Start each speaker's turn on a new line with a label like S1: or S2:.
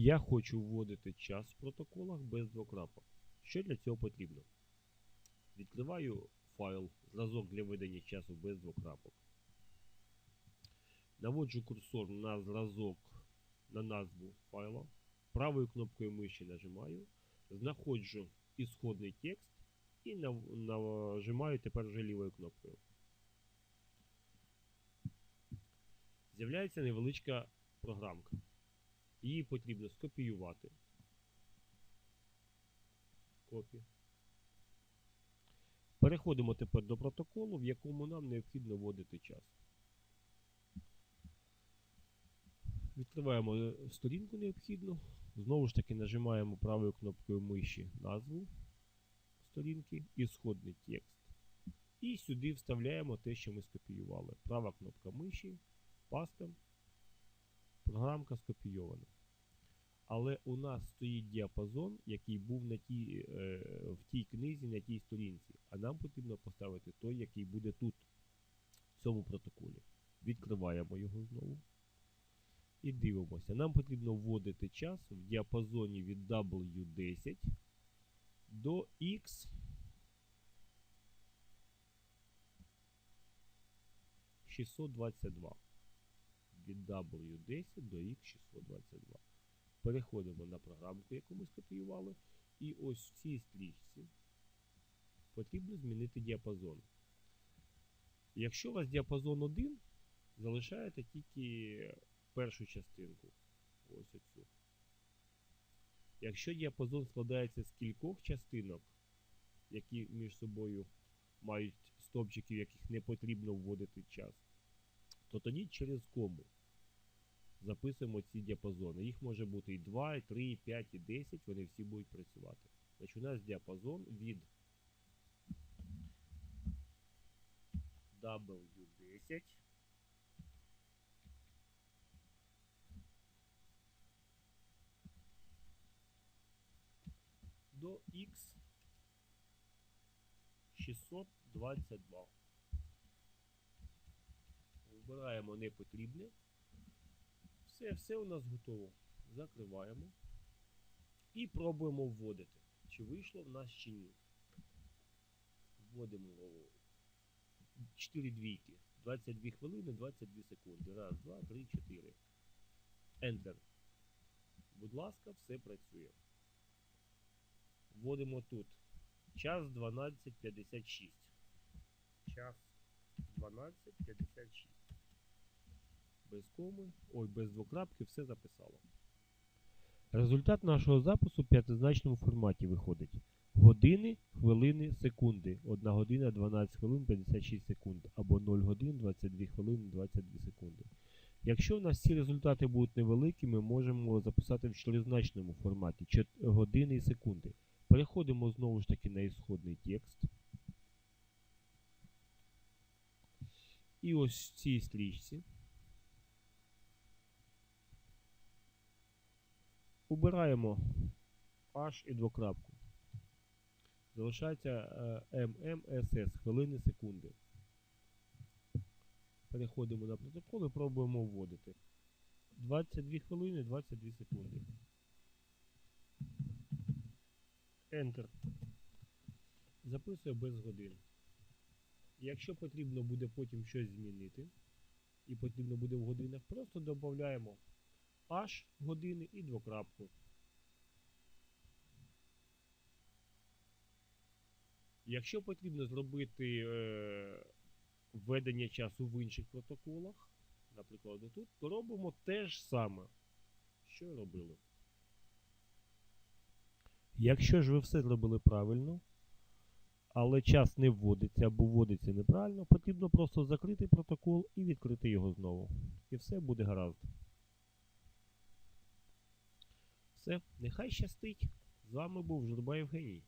S1: Я хочу вводити час в протоколах без двокрапок. Що для цього потрібно? Відкриваю файл зразок для видання часу без двокрапок. Наводжу курсор на зразок на назву файла. Правою кнопкою миші нажимаю, знаходжу ісходний текст і нажимаю тепер вже лівою кнопкою. З'являється невеличка програмка. Її потрібно скопіювати. Копі. Переходимо тепер до протоколу, в якому нам необхідно вводити час. Відкриваємо сторінку необхідну. Знову ж таки нажимаємо правою кнопкою миші назву сторінки, ісходний текст. І сюди вставляємо те, що ми скопіювали. Права кнопка миші, паста, програмка скопійована. Але у нас стоїть діапазон, який був на тій, е, в тій книзі, на тій сторінці. А нам потрібно поставити той, який буде тут, в цьому протоколі. Відкриваємо його знову. І дивимося. Нам потрібно вводити час в діапазоні від W10 до X 622. Від W10 до X622. Переходимо на програмку, яку ми скопіювали. І ось в цій стрічці потрібно змінити діапазон. Якщо у вас діапазон 1, залишаєте тільки першу частинку. Ось оцю. Якщо діапазон складається з кількох частинок, які між собою мають стовпчики, в яких не потрібно вводити час, то тоді через кому записуємо ці діапазони. Їх може бути і 2, і 3, і 5, і 10, вони всі будуть працювати. Значить, у нас діапазон від W10 до X 622. Вибираємо непотрібне. Все, все у нас готово. Закриваємо. І пробуємо вводити. Чи вийшло в нас чи ні. Вводимо 4 двійки. 22 хвилини, 22 секунди. Раз, два, три, чотири. Enter. Будь ласка, все працює. Вводимо тут. Час 12.56. Час 12.56. Без коми, ой, без двокрапки, все записало. Результат нашого запису в п'ятизначному форматі виходить. Години, хвилини, секунди. 1 година 12 хвилин 56 секунд. Або 0 годин 22 хвилини 22 секунди. Якщо у нас ці результати будуть невеликі, ми можемо записати в чотиризначному форматі години і секунди. Переходимо знову ж таки на ісходний текст. І ось в цій стрічці. Убираємо H і двокрапку. Залишається е, MMSS хвилини секунди. Переходимо на протокол і пробуємо вводити. 22 хвилини, 22 секунди. Enter. Записує без годин. Якщо потрібно буде потім щось змінити, і потрібно буде в годинах, просто додаємо H години і двокрапку. Якщо потрібно зробити е, введення часу в інших протоколах, наприклад, тут, то робимо те ж саме, що й робили. Якщо ж ви все зробили правильно, але час не вводиться або вводиться неправильно, потрібно просто закрити протокол і відкрити його знову. І все буде гаразд. Все, нехай щастить. З вами був Журба Євгеній.